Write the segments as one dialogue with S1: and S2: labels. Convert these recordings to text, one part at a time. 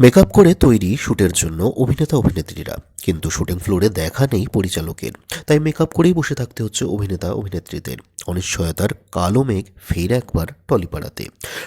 S1: Makeup করে তৈরি শ্যুটের জন্য অভিনেতা অভিনেত্রীরা। কিন্তু শুটিং ফ্লোরে দেখা নেই পরিচালকের। তাই মেকআপ করেই বসে থাকতে হচ্ছে অভিনেতা অভিনেত্রীদের। অনিশ্চয়তার কালো মেঘ ফের একবার টলিপাড়াতে।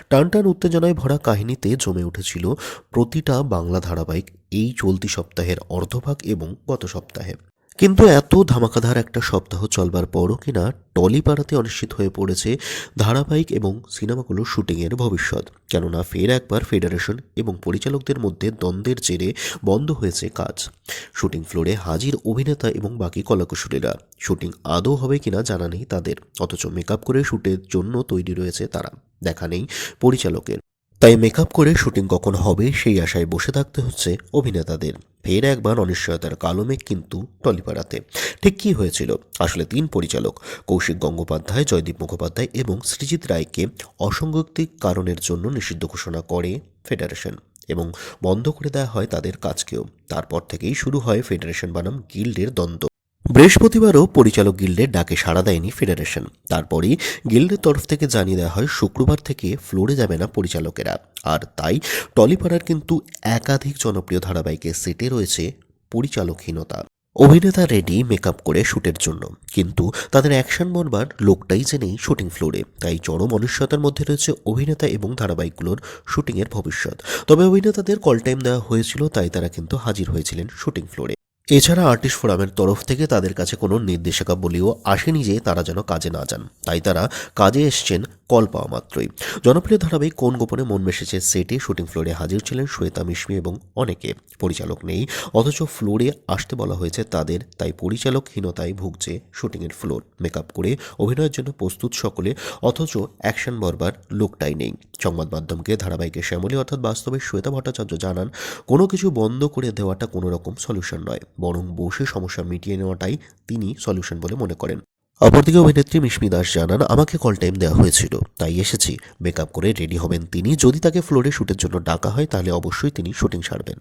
S1: টান টান উত্তেজনায় ভরা কাহিনীতে জমে উঠেছিল প্রতিটা বাংলা ধারাবাহিক এই চলতি সপ্তাহের অর্ধভাগ এবং গত সপ্তাহে। কিন্তু এত ধামাকাধার একটা সপ্তাহ চলবার পরও কিনা টলিপাড়াতে অনিশ্চিত হয়ে পড়েছে ধারাবাহিক এবং সিনেমাগুলোর শুটিংয়ের ভবিষ্যৎ। কেননা ফের একবার ফেডারেশন এবং পরিচালকদের মধ্যে দ্বন্দ্বের জেরে বন্ধ হয়েছে কাজ। শুটিং ফ্লোরে হাজির অভিনেতা এবং বাকি কলাকুশলীরা। শুটিং আদৌ হবে কিনা জানা নেই তাদের। অথচ মেকআপ করে শ্যুটের জন্য তৈরি রয়েছে তারা। দেখা নেই পরিচালকের। তাই মেকআপ করে শুটিং কখন হবে সেই আশায় বসে থাকতে হচ্ছে অভিনেতাদের। ফের একবার অনিশ্চয়তার কালো মেঘ কিন্তু টলিপাড়াতে। ঠিক কী হয়েছিল? আসলে তিন পরিচালক, কৌশিক গঙ্গোপাধ্যায়, জয়দীপ মুখোপাধ্যায় এবং সৃজিত রায়কে অসঙ্গতিক কারণের জন্য নিষিদ্ধ ঘোষণা করে ফেডারেশন এবং বন্ধ করে দেওয়া হয় তাদের কাজকেও। তারপর থেকেই শুরু হয় ফেডারেশন বানাম গিল্ডের দ্বন্দ্ব। বৃহস্পতিবারও পরিচালক গিল্ডের ডাকে সাড়া দেয়নি ফেডারেশন। তারপরেই গিল্ডের তরফ থেকে জানিয়ে দেওয়া হয়, শুক্রবার থেকে ফ্লোরে যাবে না পরিচালকেরা। আর তাই টলিপাড়ার কিন্তু একাধিক জনপ্রিয় ধারাবাহিকের সেটে রয়েছে পরিচালকহীনতা। অভিনেতা রেডি মেকআপ করে শ্যুটের জন্য। কিন্তু তাদের অ্যাকশন বনবার লোকটাই যে নেই শুটিং ফ্লোরে। তাই চরম অনিশ্চয়তার মধ্যে রয়েছে অভিনেতা এবং ধারাবাহিকগুলোর শুটিংয়ের ভবিষ্যৎ। তবে অভিনেতাদের কল টাইম দেওয়া হয়েছিল, তাই তারা কিন্তু হাজির হয়েছিলেন শুটিং ফ্লোরে। এছাড়া আর্টিস্ট ফোরামের তরফ থেকে তাদের কাছে কোনো নির্দেশিকা বলেও আসেনি যে তারা যেন কাজে না যান। তাই তারা কাজে এসছেন কল পাওয়া মাত্রই। জনপ্রিয় ধারাবাহিক কোন গোপনে মন মেশেছে সেটে শুটিং ফ্লোরে হাজির ছিলেন শ্বেতা মিশমি এবং অনেকে। পরিচালক নেই, অথচ ফ্লোরে আসতে বলা হয়েছে তাদের, তাই পরিচালকহীনতায় ভুগছে শুটিংয়ের ফ্লোর। মেকআপ করে অভিনয়ের জন্য প্রস্তুত সকলে, অথচ অ্যাকশন বরবার লোকটাই নেই। সংবাদ মাধ্যমকে ধারাবাহিকের শ্যামলী অর্থাৎ বাস্তবে শ্বেতা ভট্টাচার্য জানান, কোনো কিছু বন্ধ করে দেওয়াটা কোনো রকম সলিউশন নয়, বরং বসে সমস্যা মিটিয়ে নেওয়াটাই তিনি সলিউশন বলে মনে করেন। অপরদিকে অভিনেত্রী মিশমি দাস জানান, আমাকে কল টাইম দেওয়া হয়েছিল, তাই এসেছি। মেকআপ করে রেডি হবেন তিনি। যদি তাকে ফ্লোরে শ্যুটের জন্য ডাকা হয়, তাহলে অবশ্যই তিনি শুটিং সারবেন।